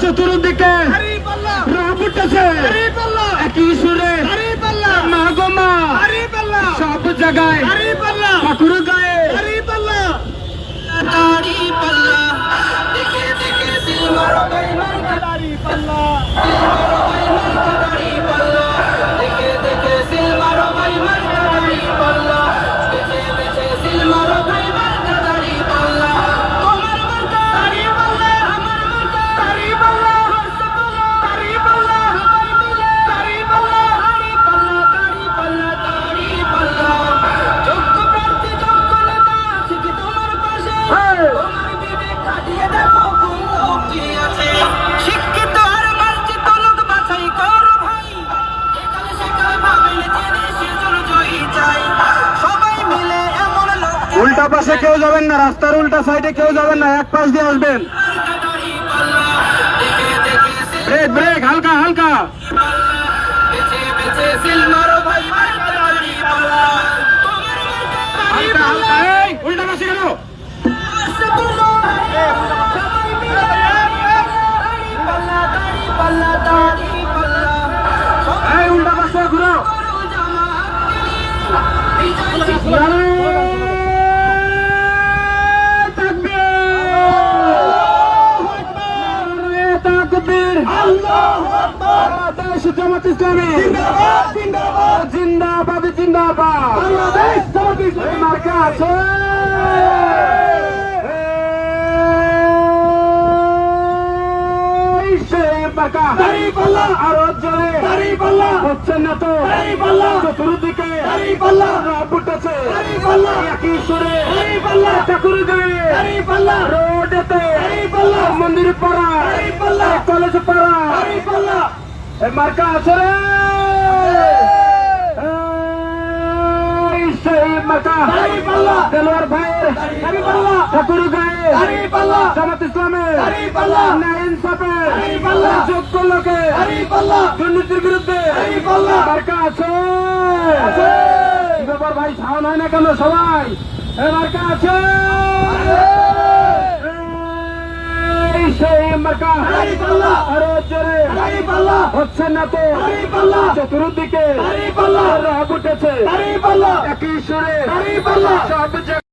চতুর্দিকে উঠেছে। একই সুরে মা গো মা। সব জায়গায় ঠাকুরের গায়ে। পাল্লা। পাশে কেউ যাবেন না রাস্তার উল্টা সাইডে কেউ যাবেন না এক পাশ দিয়ে আসবেন ব্রেক ব্রেক হালকা হালকা জামাত ইসলামী। জিন্দাবাদ জিন্দাবাদ। বাংলাদেশ জামাত ইসলামী। মার্কা আছে। আরও জোরে। হচ্ছে না তো। চতুর্দিকে। রাব উঠেছে একই সুরে। ঠাকুর রোডেতে মন্দির পাড়া কলেজ পাড়া। এ মার্কা আছে রে। এই সেই মার্কা। দেলোয়ার ভাইয়ের ঠাকুর গায়ে। জামাত ইসলামের ন্যায় ইনসাফের যোগ্য লোকে। দুর্নীতির বিরুদ্ধে। মার্কা আছে। কি ব্যাপার ভাই সাউন্ড হয় না কেন সবাই? এ মার্কা আছে। এই সেই মার্কা। আরও জোরে। হচ্ছে না তো। চতুর্দিকে। রাগ উঠেছে। একই সুরে। সব জায়গায়